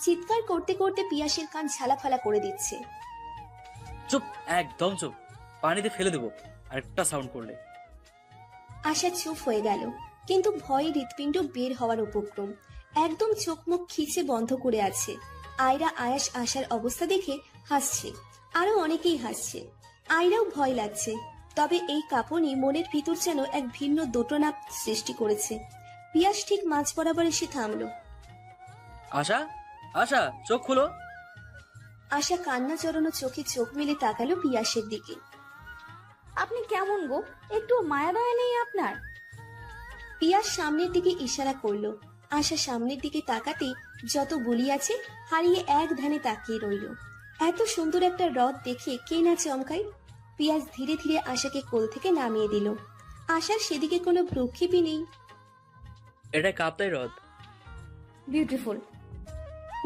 চিৎকার করতে করতে পিয়াসের কান ঝালাফালা করে দিচ্ছে। চুপ একদম চুপ। পানিতে ফেলে দেবো আরেকটা সাউন্ড করলে। আশা চুপ হয়ে গেল কিন্তু ভয়ে হৃৎপিণ্ড বের হওয়ার উপক্রম। একদম চোখ মুখ খিচে বন্ধ করে আছে। আয়রা আয়াস আসার অবস্থা দেখে হাসছে আরও অনেকেই হাসছে। আয়রাও ভয় লাগছে তবে এই কাঁপনি মনের ভিতর যেন এক ভিন্ন দোটনা সৃষ্টি করেছে। পিয়াস ঠিক মাঝ বরাবর এসে থামলো। আশা? আশা চোখ খুলো। আশা কান্না জড়ানো চোখে চোখ মেলে তাকালো পিয়াসের দিকে। আপনি কেমন গো? একটু মায়া দয়া নেই আপনার? পিয়াস সামনের দিকে ইশারা করল। আশা সামনের দিকে তাকাতে যত বুলি আছে হারিয়ে এক ধ্যানে তাকিয়ে রইল। এত সুন্দর একটা হ্রদ দেখে কে না চমকায়? পিয়াস ধীরে ধীরে আশাকে কোল থেকে নামিয়ে দিল। আশার সেদিকে কোনো ভ্রুক্ষেপই নেই। এটা কাপ্তাই হ্রদ বিউটিফুল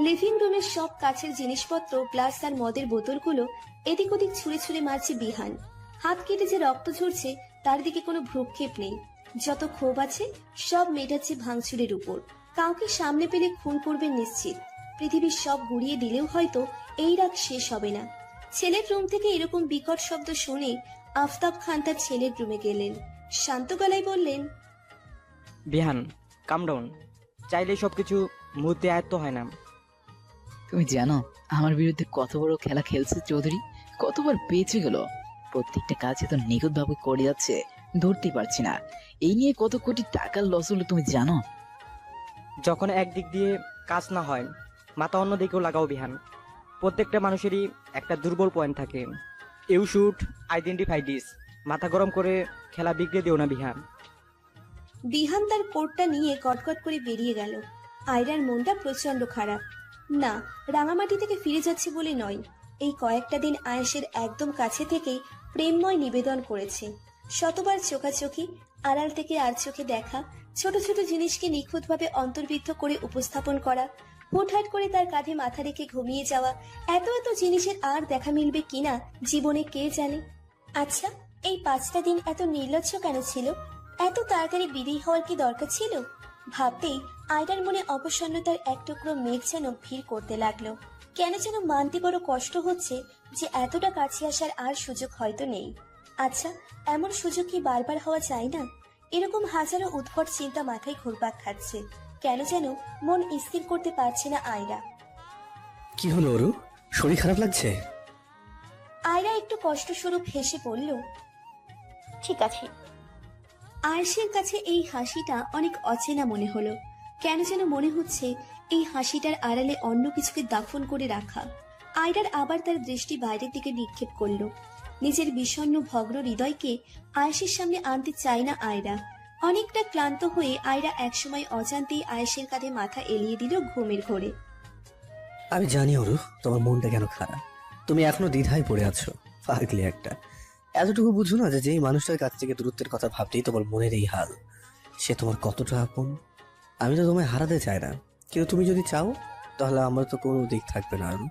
লিভিং রুমের সব কাছের জিনিসপত্র প্লাস তার মদের বোতলগুলো এদিক ওদিক ছুঁড়ে ছুঁড়ে মারছে বিহান। হাত কেটে যে রক্ত ঝরছে তার দিকে কোনো ভ্রুক্ষেপ নেই। যত ক্ষোভ আছে সব মেটাচ্ছে ভাঙচুরের উপর। কাউকে সামনে পেলে খুন করবে নিশ্চিত। পৃথিবীর সব গুড়িয়ে দিলেও হয়তো এই রাগ শেষ হবে না। ছেলের রুম থেকে এরকম বিকট শব্দ শুনে আফতাব খান তার ছেলের রুমে গেলেন। শান্ত গলায় বললেন বিহান কাম ডাউন চাইলে সবকিছু মুহূর্তে আয়ত্ত হয় না। তুমি জানো আমার বিরুদ্ধে কত বড় খেলা খেলছে চৌধুরী কতবার পেয়েছে গেল প্রত্যেকটা কাজে তো নিখুঁতভাবে করে যাচ্ছে ধরতে পারছি না। এই নিয়ে কত কোটি টাকার লস হলো তুমি জানো? যখন একদিক দিয়ে কাজ না হয় মাথা অন্য দিকেও লাগাও বিহান। প্রত্যেকটা মানুষেরই একটা দুর্বল পয়েন্ট থাকে। ইউ শুড আইডেন্টিফাই দিস মাথা গরম করে খেলা বিগড়ে দিও না, বিহান। বিহান তার কোটটা নিয়ে কটকট করে বেরিয়ে গেল। আয়রার মনটা প্রচণ্ড খারাপ। না, রাঙামাটি থেকে ফিরে যাচ্ছে বলে নয়। এই কয়েকটা দিন আয়েশের একদম কাছে থেকেই প্রেমময় নিবেদন করেছে। শতবার চোখাচোখি, আড়াল থেকে আর চোখে দেখা, ছোট ছোট জিনিসকে নিখুঁতভাবে অন্তর্বিদ্ধ করে উপস্থাপন করা হুটহাট করে তার কাঁধে মাথা রেখে ঘুমিয়ে যাওয়া এত এত জিনিসের আর দেখা মিলবে কিনা জীবনে কে জানে? আচ্ছা এই পাঁচটা দিন এত নির্লজ্জ কেন ছিল? এত তাড়াতাড়ি বিদেয় হওয়ার কি দরকার ছিল? ভাবতেই আয়রার মনে অপসন্নতার এক টুকরো মেঘ যেন ভিড় করতে লাগল। কেন যেন মানতে বড় কষ্ট হচ্ছে যে এতটা কাছে আসার আর সুযোগ হয়তো নেই। আচ্ছা এমন সুযোগ কি বারবার হওয়া যায় না? এরকম হাজারো উৎকট চিন্তা মাথায় ঘুরপাক খাচ্ছে। কেন যেন মন স্থির করতে পারছে না আয়রা। কি হলো অরু? শরীর খারাপ লাগছে? আয়রা একটু কষ্টস্বরূপ হেসে পড়ল ঠিক আছে। আয়েশের কাছে এই হাসিটা অনেক অচেনা মনে হলো। কেন যেন মনে হচ্ছে এই হাসিটার আড়ালে অন্য কিছুকে দাফন করে রাখা। আয়রার আবার তার দৃষ্টি বাইরের দিকে নিক্ষেপ করল। নিজের বিষণ্ন ভগ্ন হৃদয়কে আয়েশের সামনে আনতে চায় না আয়রা। অনেকটা ক্লান্ত হয়ে আয়রা একসময় অজান্তেই আয়েশের কাঁধে মাথা এলিয়ে দিল ঘুমের ঘোরে। আমি জানি অরু তোমার মনটা কেন খারাপ? তুমি এখনও দ্বিধায় পড়ে আছো, পাগলি একটা। এতটুকু বুঝো না যে যেই মানুষটার কাছ থেকে দূরত্বের কথা ভাবতেই তোমার মনের এই হাল। সে তোমার কতটা আপন? আমি তো তোমায় হারাতে চাই না। কিন্তু তুমি যদি চাও, তাহলে আমার তো কোনো দিক থাকবে না আরু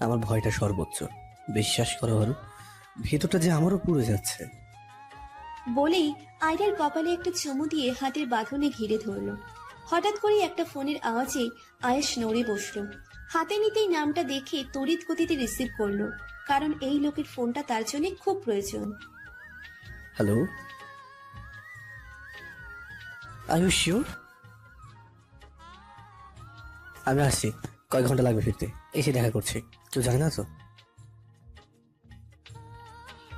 আমার ভয়টা সর্বোচ্চ। বিশ্বাস করো আরু ভেতরটা যে আমারও পুড়ে যাচ্ছে। বলেই আয়রার কপালে একটা চুমু দিয়ে হাতের বাঁধনে ঘিরে ধরল। হঠাৎ করে একটা ফোনের আওয়াজে আয়েশ নড়ে বসল। হাতে নিতেই নামটা দেখে তড়িৎ গতিতে রিসিভ করল, কারণ এই লোকের ফোনটা তার জন্য খুব প্রয়োজন। হ্যালো? আর শিওর আমি আসছি। কয়েক ঘণ্টা লাগবে ফিরতে। এসে দেখা করছি। কেউ জানে না তো?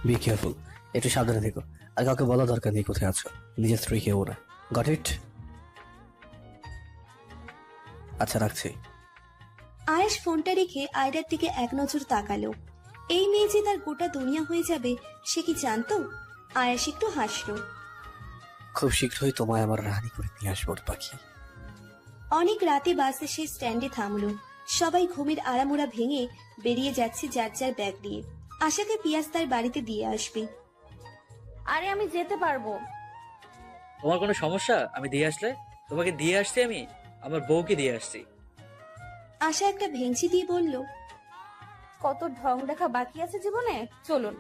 বি কেয়ারফুল একটু সাবধানে থেকো। আর কাউকে বলা দরকার নেই কোথায় আছো। নিজের স্ত্রীকে ওরা গট ইট আচ্ছা রাখছি। আয়েশ ফোনটা রেখে আয়রার দিকে এক নজর তাকালো। এই মেয়ে যে তার গোটা দুনিয়া হয়ে যাবে সে কি জানতো? আয়েশ একটু হাসলো। খুব শীঘ্রই তোমায় আমার রানী করে নিয়ে আসব পাখি। অনেক রাতে বাস এসে স্ট্যান্ডে থামলো। সবাই ঘুমের আড়ামোড়া ভেঙে বেরিয়ে যাচ্ছে যার যার ব্যাগ দিয়ে আশাকে পিয়াস তার বাড়িতে দিয়ে আসবে। আরে আমি যেতে পারব। তোমার কোনো সমস্যা? আমি দিয়ে আসলে? তোমাকে দিয়ে আসছি আমি? আমার বউকে দিয়ে আসছি। আশা একটা ভেঙচি দিয়ে বলল কত ঢং দেখা বাকি আছে জীবনে? চলুন।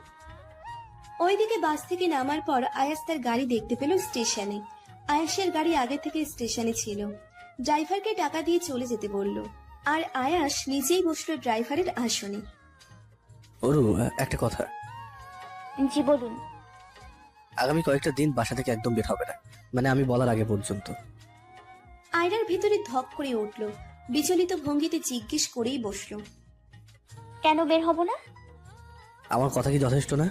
ওইদিকে বাস থেকে নামার পর আয়াস তার গাড়ি দেখতে পেল স্টেশনে। আয়াসের গাড়ি আগে থেকে স্টেশনে ছিল। ড্রাইভারকে টাকা দিয়ে চলে যেতে বলল। আর আয়াস নিজেই বসল ড্রাইভারের আসনে। অরু একটা কথা। জি বলুন। আগামী কয়েকটা দিন বাসা থেকে একদম বের হবে না। মানে আমি বলার আগে পর্যন্ত। আয়রার ভিতরে ধপ করে উঠল। বিচলিত ভঙ্গিতে জিজ্ঞেস করেই বসল। কেন বের হব না? আমার কথা কি যথেষ্ট না?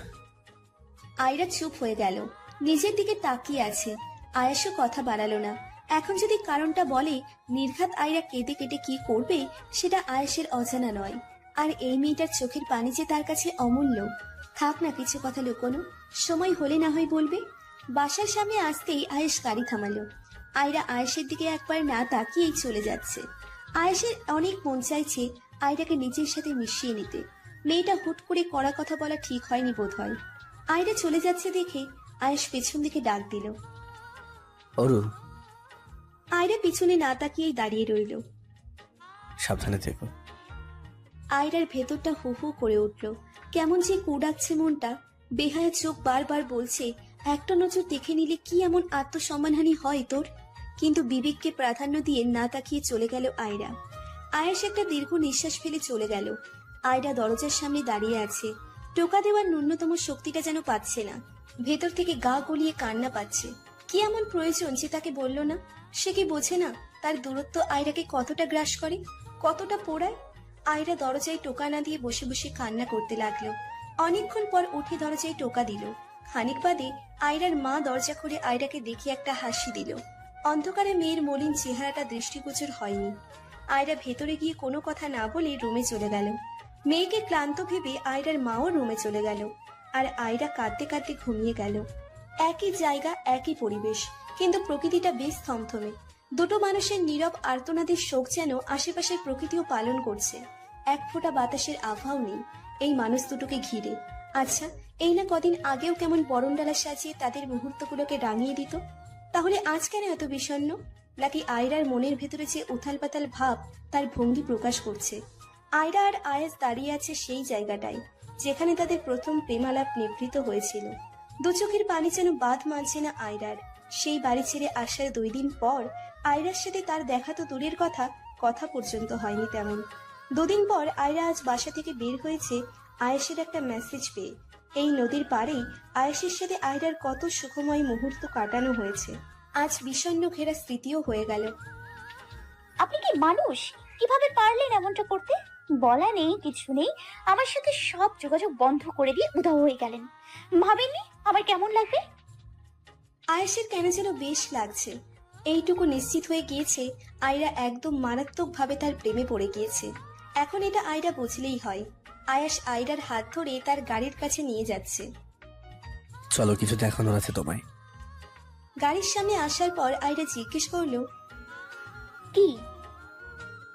আয়রা চুপ হয়ে গেল। নিজের দিকে তাকিয়ে আছে। আয়াসও কথা বাড়ালো না। এখন যদি কারণটা বলে নির্ঘাত আয়রা কেঁদে কেটে কি করবে সেটা আয়াসের অজানা নয়। আর এই মেয়েটার চোখের পানি যে তার কাছে অমূল্য থাক না কিছু কথা লুকোনো। সময় হলে না হয় বলবে। বাসার সামনে আসতেই আয়েশ গাড়ি থামালো। আয়রা আয়েশের দিকে একবার না তাকিয়েই চলে যাচ্ছে। আয়েশের অনেক মন চাইছে আয়রাকে নিজের সাথে মিশিয়ে নিতে। মেয়েটা হুট করে কড়া কথা বলা ঠিক হয়নি বোধ হয় আয়রা চলে যাচ্ছে দেখে আয়েশ পেছন দিকে ডাক দিল। আয়রা পিছনে না তাকিয়েই দাঁড়িয়ে রইল। সাবধানে থেকো। আয়রার ভেতরটা হু হু করে উঠল। কেমন যে কুডাচ্ছে মনটা বেহায়া চোখ বারবার বলছে, একটা নজর দেখে নিলে কি এমন আত্মসম্মানহানি হয় তোর? কিন্তু বিবেককে প্রাধান্য দিয়ে না তাকিয়ে চলে গেল আয়রা। আয়াস একটা দীর্ঘ নিঃশ্বাস ফেলে চলে গেল। আয়রা দরজার সামনে দাঁড়িয়ে আছে। টোকা দেওয়ার ন্যূনতম শক্তিটা যেন পাচ্ছে না। ভেতর থেকে গা গলিয়ে কান্না পাচ্ছে। কি এমন প্রয়োজন যে তাকে বলল না? সে কি বোঝে না তার দূরত্ব আয়রাকে কতটা গ্রাস করে, কতটা পোড়ায়? আয়রা দরজায় টোকা না দিয়ে বসে বসে কান্না করতে লাগল। অনেকক্ষণ পর উঠে দরজায় টোকা দিল। খানিক বাদে আয়রার মা দরজা খুলে আয়রাকে দেখে একটা হাসি দিল। অন্ধকারে মেয়ের মলিন চেহারাটা দৃষ্টিগোচর হয়নি। আয়রা ভেতরে গিয়ে কোনো কথা না বলে রুমে চলে গেল। মেয়েকে ক্লান্ত ভেবে আয়রার মাও রুমে চলে গেল আর আয়রা কাঁদতে কাঁদতে ঘুমিয়ে গেল। একই জায়গা, একই পরিবেশ, কিন্তু প্রকৃতিটা বেশ থমথমে। দুটো মানুষের নীরব আর্তনাদের শোক যেন আশেপাশের প্রকৃতিও পালন করছে। এক ফোঁটা বাতাসের আভাও নেই। এই মানুষ দুটোকে ঘিরে। আচ্ছা এই না কদিন আগেও কেমন বরণ বরণডালা সাজিয়ে তাদের মুহূর্তগুলোকে রাঙিয়ে দিত? তাহলে আজ কেন এত বিষণ্ণ? নাকি আয়রার মনের ভেতরে যে উথাল পাতাল ভাব তার ভঙ্গি প্রকাশ করছে। আয়রা আর আয়াস দাঁড়িয়ে আছে সেই জায়গাটায়, যেখানে তাদের প্রথম প্রেমালাপ নিভৃত হয়েছিল। দু চোখের পানি যেন বাদ মানছে না আয়রার। সেই বাড়ি ছেড়ে আসার দুই দিন পর আয়রার সাথে তার দেখা তো দূরের কথা কথা পর্যন্ত হয়নি তেমন। দুদিন পর আয়রা আজ বাসা থেকে বের হয়েছে আয়েশের একটা মেসেজ পেয়ে। এই নদীর পাড়েই আয়েশের সাথে আয়রার কত সুখময় মুহূর্ত কাটানো হয়েছে। আজ বিষণ্ণ ঘেরা স্মৃতিও হয়ে গেল। আপনি কি মানুষ? কীভাবে পারলেন এমনটা করতে? বলা নেই কিছু নেই। আমার সাথে সব যোগাযোগ বন্ধ করে দিয়ে উধাও হয়ে গেলেন। ভাবেননি আমার কেমন লাগবে? আয়েশের কেন যেন বেশ লাগছে। এইটুকু নিশ্চিত হয়ে গিয়েছে আয়রা একদম মারাত্মকভাবে তার প্রেমে পড়ে গিয়েছে। এখন এটা আয়রা বুঝলেই হয়। আয়াস আয়রার হাত ধরে তার গাড়ির কাছে নিয়ে যাচ্ছে। চলো কিছু দেখানোর আছে তোমায়। গাড়ির সামনে আসার পর আয়রা জিজ্ঞেস করল কি?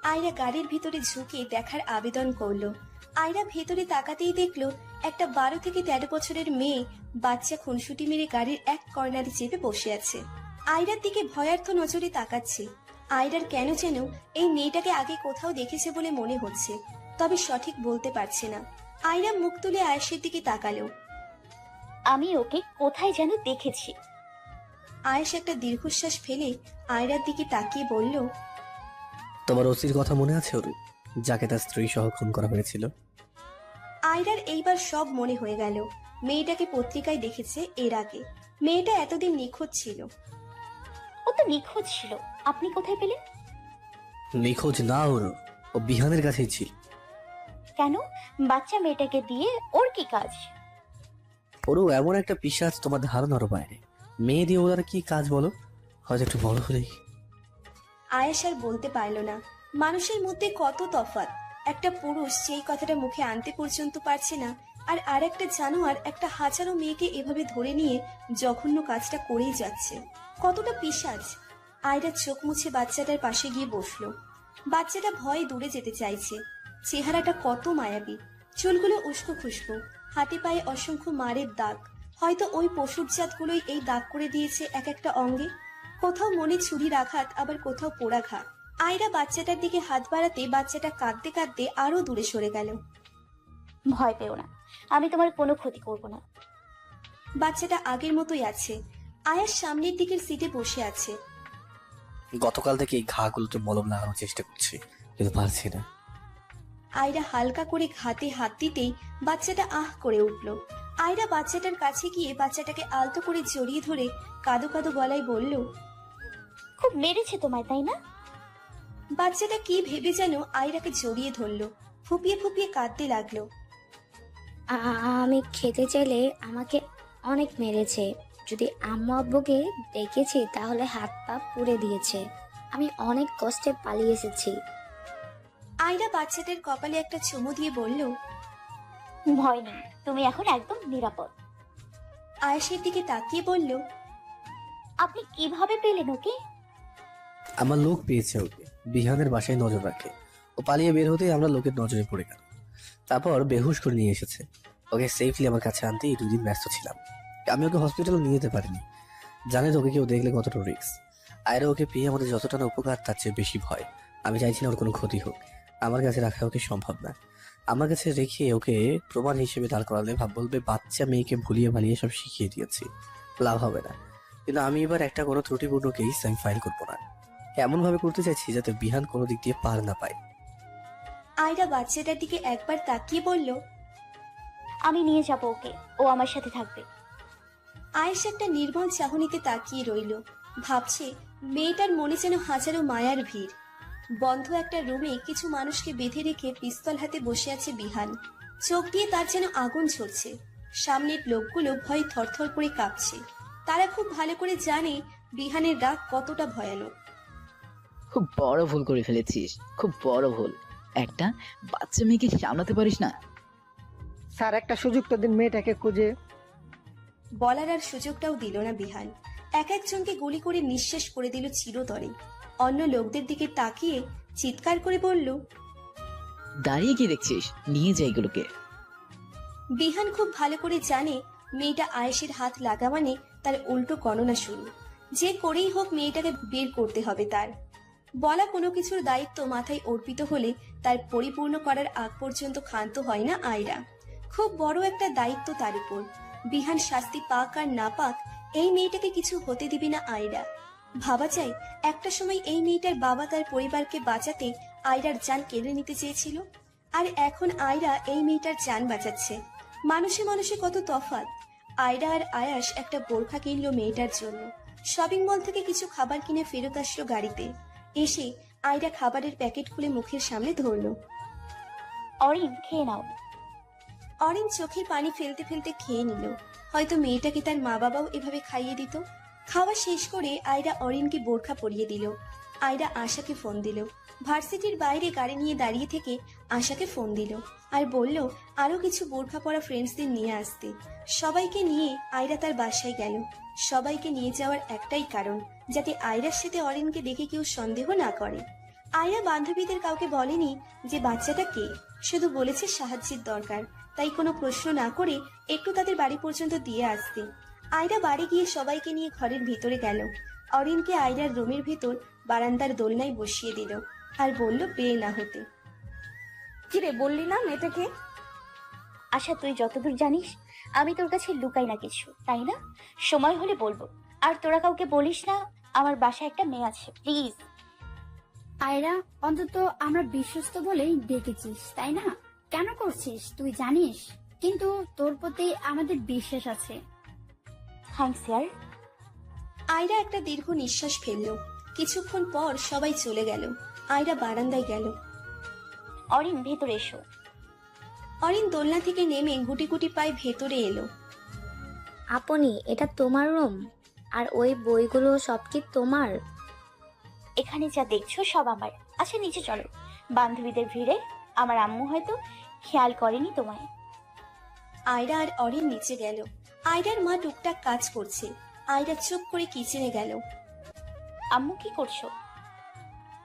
আয়রা গাড়ির ভিতরে ঝুঁকে দেখার আবেদন করল। আয়রা ভেতরে তাকাতেই দেখল একটা বারো থেকে তেরো বছরের মেয়ে বাচ্চা খুনসুটি মেরে গাড়ির এক কর্নারে চেপে বসে আছে। আয়রার দিকে ভয়ার্থ নজরে তাকাচ্ছে। আয়রার কেন যেন এই মেয়েটাকে আগে কোথাও দেখেছে বলে মনে হচ্ছে তবে সঠিক বলতে পারছে না। আয়রা মুখ তুলে আয়েশের দিকে তাকালো। আমি ওকে কোথায় যেন দেখেছি। আয়েশ একটা দীর্ঘশ্বাস ফেলে আয়রার দিকে তাকিয়ে বলল তোমার ওসির কথা মনে আছে অরু যাকে তার স্ত্রী সহ খুন করা হয়েছিল? আয়রার এইবার সব মনে হয়ে গেল। মেয়েটাকে পত্রিকায় দেখেছে এর আগে। মেয়েটা এতদিন নিখোঁজ ছিল। ও তো নিখোঁজ ছিল। আপনি কোথায় পেলেন? নিখোঁজ না ওরু ও বিহানের কাছেই ছিল। কেন? বাচ্চা মেয়েটাকে দিয়ে ওর কি কাজ? ওরও এমন একটা পিসাজ তোমার ধারণারও বাইরে মেয়ে দিয়ে ওরা কি কাজ বলো? হয়তো একটু বড় হলেই। আয়েশ আর বলতে পারল না। মানুষের মধ্যে কত তফাৎ। একটা পুরুষ যেই কথাটা মুখে আনতে পর্যন্ত পারছে না আর আরেকটা জানোয়ার একটা হাজারো মেয়েকে এভাবে ধরে নিয়ে জঘন্য কাজটা করেই যাচ্ছে। কতটা পিসাজ আয়রা চোখ মুছে বাচ্চাটার পাশে গিয়ে বসল। বাচ্চাটা ভয়ে দূরে যেতে চাইছে। চেহারাটা কত মায়াবী। চুলগুলো উস্কো খুস্কো। হাতে পায়ে অসংখ্য মারের দাগ। হয়তো ওই পশুর জাতগুলোই এই দাগ করে দিয়েছে এক একটা অঙ্গে। কোথাও মনে ছুরির আঘাত আবার কোথাও পোড়া ঘা। আয়রা বাচ্চাটার দিকে হাত বাড়াতে বাচ্চাটা কাঁদতে কাঁদতে আরও দূরে সরে গেল। ভয় পেও না। আমি তোমার কোনো ক্ষতি করব না। বাচ্চাটা আগের মতোই আছে। আয়াস সামনের দিকের সিটে বসে আছে। গতকাল থেকে এই ঘাগুলোতে মলম লাগানোর চেষ্টা করছি কিন্তু পারছি না। আয়রা হালকা করে ঘাতে হাত দিতেই বাচ্চাটা আহ করে উঠল। আয়রা বাচ্চাটার কাছে গিয়ে বাচ্চাটাকে আলতো করে জড়িয়ে ধরে কাদো কাদো গলায় বলল খুব মেরেছে তোমায় তাই না? বাচ্চাটা কি ভেবে যেন আয়রাকে জড়িয়ে ধরলো ফুপিয়ে ফুপিয়ে কাঁদতে লাগল। আমি খেতে চাইলে আমাকে অনেক মেরেছে। যদি আম্মু আব্বুকে ডেকেছি তাহলে হাত পা পুড়ে দিয়েছে। আমি অনেক কষ্টে পালিয়ে এসেছি। আয়রা বাচ্চাটার কপালে একটা চুমু দিয়ে বলল ভয় নেই তুমি এখন একদম নিরাপদ। আয়েশের দিকে তাকিয়ে বলল আপনি কীভাবে পেলেন ওকে? আমার লোক পেয়েছে ওকে বিহানের বাসায় নজর রাখে। ও পালিয়ে বের হতেই আমরা লোকের নজরে পড়ে গেল তারপর বেহুশ করে নিয়ে এসেছে। ওকে সেফলি আমার কাছে আনতে এই দুদিন ব্যস্ত ছিলাম। আমি ওকে হসপিটালে নিয়ে যেতে পারিনি। জানে তো ওকে কেউ দেখলে কতটা রিস্ক আয়রা ওকে পেয়ে আমাদের যতটা উপকার, তার চেয়ে বেশি ভয়। আমি চাইছি না ওর কোনো ক্ষতি হোক। আমার কাছে রাখা ওকে সম্ভব না। আমার কাছে রেখে ওকে প্রমাণ হিসেবে দাঁড় করালে ভাব বলবে, বাচ্চা মেয়েকে ভুলিয়ে ভালিয়ে সব শিখিয়ে দিয়েছি। লাভ হবে না। কিন্তু আমি এবার একটা কোনো ত্রুটিপূর্ণ কেস আমি ফাইল করব না। এমনভাবে করতে চাইছি যাতে বিহান কোনো দিক দিয়ে পার না পায়। আয়রা বাচ্চাটার দিকে একবার তাকিয়ে বলল, আমি নিয়ে যাব ওকে। ও আমার সাথে থাকবে। আয়েশ একটা নির্মল চাহনিতে তাকিয়ে রইল। ভাবছে মেয়েটার মনে যেন হাজারো মায়ার ভিড়। বন্ধ একটা রুমে কিছু মানুষকে বেঁধে রেখে পিস্তল হাতে বসে আছে বিহান। চোখ দিয়ে তার যেন আগুন ঝরছে। সামনের লোকগুলো ভয় থরথর করে কাঁপছে। তারা খুব ভালো করে জানে বিহানের রাগ কতটা ভয়ানক। খুব বড় ভুল করে ফেলেছিস খুব বড় ভুল। একটা বাচ্চা মেয়েকে সামলাতে পারিস না। স্যার একটা সুযোগ তো দিন মেয়েটাকে খুঁজে। বলার আর সুযোগটাও দিল না বিহান। এক একজনকে গুলি করে নিঃশেষ করে দিল চিরতরে। অন্য লোকদের দিকে তাকিয়ে চিৎকার করে বলল দাঁড়িয়ে কি দেখছিস নিয়ে যাই এগুলোকে। বিহান খুব ভালো করে জানে মেয়েটা আয়েশের হাত লাগা মানে তার উল্টো গণনা শুরু। যে করেই হোক মেয়েটাকে বের করতে হবে তার। বলা কোনো কিছুর দায়িত্ব মাথায় অর্পিত হলে তার পরিপূর্ণ করার আগ পর্যন্ত ক্ষান্ত হয় না আয়রা। খুব বড় একটা দায়িত্ব তার উপর। বিহান শাস্তি পাক আর না পাক, এই মেয়েটাকে কিছু হতে দিবে না আয়রা ভাবা যায়, একটা সময় এই মেয়েটার বাবা তার পরিবারকে বাঁচাতে আয়রার যান কেড়ে নিতে চেয়েছিল। আর এখন আয়রা এই মেয়েটার যান বাঁচাচ্ছে। মানুষে মানুষে কত তফাৎ। আয়রা আর আয়াস একটা বোরখা কিনল মেয়েটার জন্য। শপিং মল থেকে কিছু খাবার কিনে ফেরত আসলো গাড়িতে। এসে আয়রা খাবারের প্যাকেট খুলে মুখের সামনে ধরল। অরিন, খেয়ে নাও। অরেঞ্জ চোখের পানি ফেলতে ফেলতে খেয়ে নিল। হয়তো মেয়েটাকে তার মা বাবাও এভাবে খাইয়ে দিত। খাওয়া শেষ করে আয়রা অরিনকে বোরখা পরিয়ে দিল। আয়রা আশাকে ফোন দিল। ভার্সিটির বাইরে গাড়ি নিয়ে দাঁড়িয়ে থেকে আশাকে ফোন দিল আর বলল, আরও কিছু বোরখা পরা ফ্রেন্ডসদের নিয়ে আসতে। সবাইকে নিয়ে আয়রা তার বাসায় গেল। সবাইকে নিয়ে যাওয়ার একটাই কারণ, যাতে আয়রার সাথে অরিনকে দেখে কেউ সন্দেহ না করে। আয়রা বান্ধবীদের কাউকে বলেনি যে বাচ্চাটা কে। শুধু বলেছে সাহায্যের দরকার। তাই কোনো প্রশ্ন না করে একটু তাদের বাড়ি পর্যন্ত দিয়ে আসতে। আয়রা বাড়ি গিয়ে সবাইকে নিয়ে ঘরের ভিতরে গেল। অরিনকে আয়রার রুমের ভেতর বারান্দার দোলনায় বসিয়ে দিল আর বলল বের না হতে। কিরে, বললি না মেয়েটাকে? আশা, তুই যতদূর জানিস, আমি তোর কাছে লুকাই না কিছু, তাই না? সময় হলে বলব। আর তোরা কাউকে বলিস না, আমার বাসায় একটা মেয়ে আছে, প্লিজ। আয়রা অন্তত আমরা বিশ্বস্ত বলেই ডেকেছিস তাই না? কেন করছিস তুই জানিস? কিন্তু তোর প্রতি আমাদের বিশ্বাস আছে। থ্যাংকস ইয়ার আয়রা একটা দীর্ঘ নিঃশ্বাস ফেলল। কিছুক্ষণ পর সবাই চলে গেল। আয়রা বারান্দায় গেল। অরিন ভেতরে এসো। অরিন দোলনা থেকে নেমে গুটি গুটি পায়ে ভেতরে এলো। আপনি এটা তোমার রুম আর ওই বইগুলো সব কি তোমার? এখানে যা দেখছ সব আমার। আচ্ছা নিচে চলো। বান্ধবীদের ভিড়ে আমার আম্মু হয়তো খেয়াল করেনি তোমায়। আয়রা আর অরিন নিচে গেল। আয়রার মা টুকটাক কাজ করছে। আয়রা চুপ করে কিচেনে গেল। আম্মু কি করছ?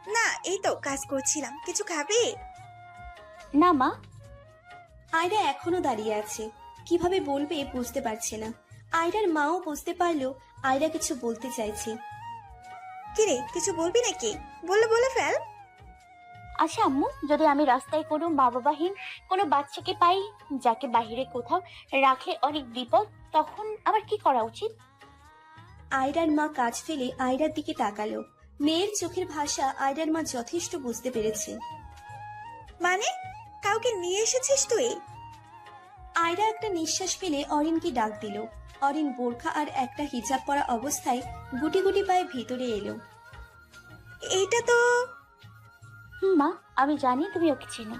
না এই তো কাজ করছিলাম। কিছু খাবে? না মা। আয়রা এখনও দাঁড়িয়ে আছে। কীভাবে বলবে বুঝতে পারছে না। আয়রার মাও বুঝতে পারল আয়রা কিছু বলতে চাইছে। কিরে কিছু বলবি নাকি? বলে বলে ফেল। আচ্ছা আম্মু যদি আমি রাস্তায় কোনো মা বাবাহীন কোনো বাচ্চাকে পাই যাকে বাইরে কোথাও রাখলে অনেক বিপদ তখন আমার কি করা উচিত? আয়রার মা কাজ ফেলে আয়রার দিকে তাকালো। মেয়ের চোখের ভাষা আয়রার মা যথেষ্ট বুঝতে পেরেছে। মানে কাউকে নিয়ে এসেছিস তুই? আয়রা একটা নিঃশ্বাস ফেলে অরিনকে ডাক দিল। অরিন বোরখা আর একটা হিজাব পরা অবস্থায় গুটি গুটি পায়ে ভিতরে এলো। এইটা তো হুম মা আমি জানি তুমি ওকে চেনো।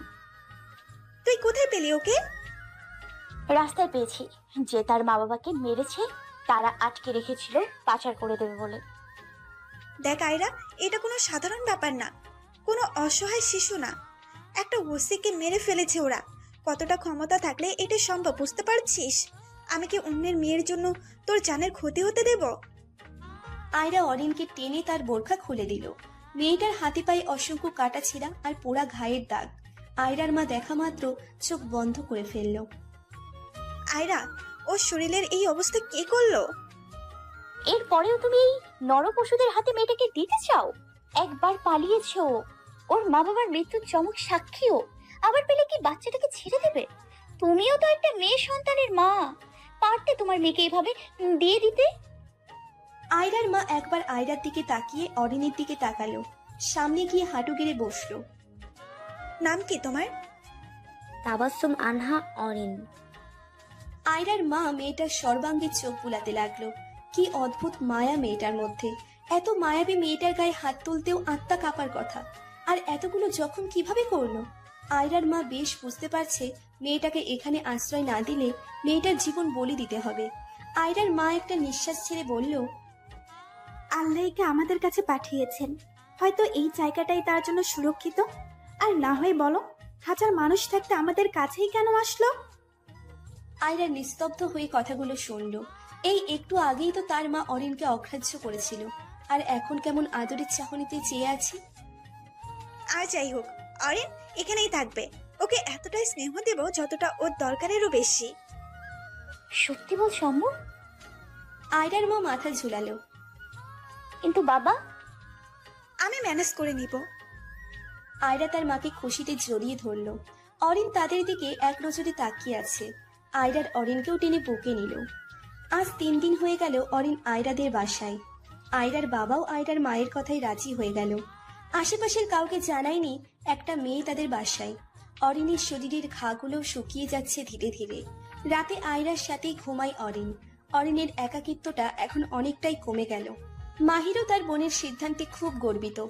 তুই কোথায় পেলি ওকে? রাস্তায় পেয়েছি। যে তার মা বাবাকে মেরেছে তারা আটকে রেখেছিল পাচার করে দেবে বলে। দেখ আয়রা এটা কোনো সাধারণ ব্যাপার না। কোনো অসহায় শিশু না। একটা ওসিকে মেরে ফেলেছে ওরা। কতটা ক্ষমতা থাকলে এটা সম্ভব বুঝতে পারছিস? আমি কি অন্যের মেয়ের জন্য তোর জানের ক্ষতি হতে দেব? আয়রা অরিনকে টেনে তার বোরখা খুলে দিল। মেয়েটার হাতে পায়ে অসংখ্য কাটা ছিঁড়া আর পোড়া ঘায়ের দাগ। আয়রার মা দেখা মাত্র চোখ বন্ধ করে ফেলল। আয়রা ওর শরীরের এই অবস্থা কে করল? এরপরেও তুমি এই নরপশুদের হাতে মেয়েটাকে দিতে চাও? একবার পালিয়েছো ওর মা বাবার মৃত্যুর চমক সাক্ষীও। আবার পেলে কি বাচ্চাটাকে ছেড়ে দেবে? তুমিও তো একটা মেয়ে সন্তানের মা। পারতে তোমার মেয়েকে এভাবে দিয়ে দিতে? আয়রার মা একবার আয়রার দিকে তাকিয়ে অরিনের দিকে তাকালো। সামনে গিয়ে হাঁটু গেড়ে বসল। নাম কি তোমার? তাবাসসুম আনহা অরিন। আয়রার মা মেয়েটার সর্বাঙ্গে চোখ বুলাতে লাগল। কি অদ্ভুত মায়া মেয়েটার মধ্যে। এত মায়াবী মেয়েটার গায়ে হাত তুলতেও আত্মা কাঁপার কথা। আর এতগুলো যখন কীভাবে করল? আয়রার মা বেশ বুঝতে পারছে মেয়েটাকে এখানে আশ্রয় না দিলে মেয়েটার জীবন বলি দিতে হবে। আয়রার মা একটা নিঃশ্বাস ছেড়ে বলল আল্লাহকে আমাদের কাছে পাঠিয়েছেন। হয়তো এই জায়গাটাই তার জন্য সুরক্ষিত। আর না হয় বলো হাজার মানুষ থাকতে আমাদের কাছেই কেন আসলো? আয়রা নিস্তব্ধ হয়ে কথাগুলো শুনল। এই একটু আগেই তো তার মা অরিনকে অগ্রাহ্য করেছিল। আর এখন কেমন আদরের চাহনিতে চেয়ে আছে? আর যাই হোক অরেন এখানেই থাকবে। ওকে এতটাই স্নেহ দেব যতটা ওর দরকারেরও বেশি। সত্যি বল সম্ভব আয়রার মা মাথা ঝুলালো। কিন্তু বাবা? আমি ম্যানেজ করে নিব। আয়রা তার মাকে খুশিতে জড়িয়ে ধরল। অরিন তাদের দিকে এক নজরে তাকিয়ে আছে। আয়রার অরিনকেও টেনে বুকে নিল। আজ তিন দিন হয়ে গেল অরিন আয়রাদের বাসায়। আয়রার বাবাও আয়রার মায়ের কথাই রাজি হয়ে গেল। আশেপাশের কাউকে জানায়নি একটা মেয়ে তাদের বাসায়। অরিনের শরীরের ঘাগুলো শুকিয়ে যাচ্ছে ধীরে ধীরে। রাতে আয়রার সাথেই ঘুমায় অরিন। অরিনের একাকিত্বটা এখন অনেকটাই কমে গেল। মাহিরও তার বোনের সিদ্ধান্তে খুব গর্বিত।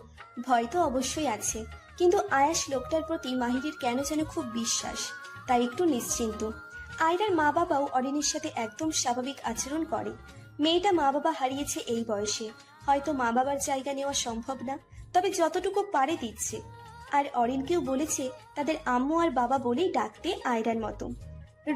ভয় তো অবশ্যই আছে। কিন্তু আয়াস লোকটার প্রতি মাহিরের কেন যেন খুব বিশ্বাস। তাই একটু নিশ্চিন্ত। আয়রার মা বাবাও অরিনের সাথে একদম স্বাভাবিক আচরণ করে। মেয়েটা মা বাবা হারিয়েছে এই বয়সে। হয়তো মা বাবার জায়গা নেওয়া সম্ভব না, তবে যতটুকু পারে দিচ্ছে। আর অরিনকেও বলেছে তাদের আম্মু আর বাবা বলেই ডাকতে আয়রার মতো।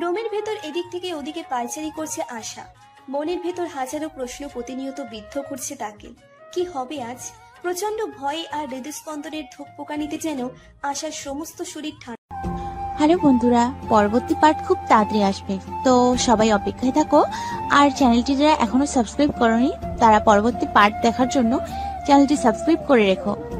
রোমের ভেতর এদিক থেকে ওদিকে পায়চারি করছে আশা। মনের ভেতর হাজারো প্রশ্ন প্রতিনিয়ত বিদ্ধ করছে তাকে। কি হবে আজ? প্রচণ্ড ভয়ে আর হৃদস্পন্দনের ধূপ পোকানিতে যেন আশার সমস্ত শরীর ঠান্ডা হ্যালো বন্ধুরা, পরবর্তী পার্ট খুব তাড়াতাড়ি আসবে। তো সবাই অপেক্ষায় থাকো, আর চ্যানেলটি যারা এখনও সাবস্ক্রাইব করনি, তারা পরবর্তী পার্ট দেখার জন্য চ্যানেলটি সাবস্ক্রাইব করে রেখো।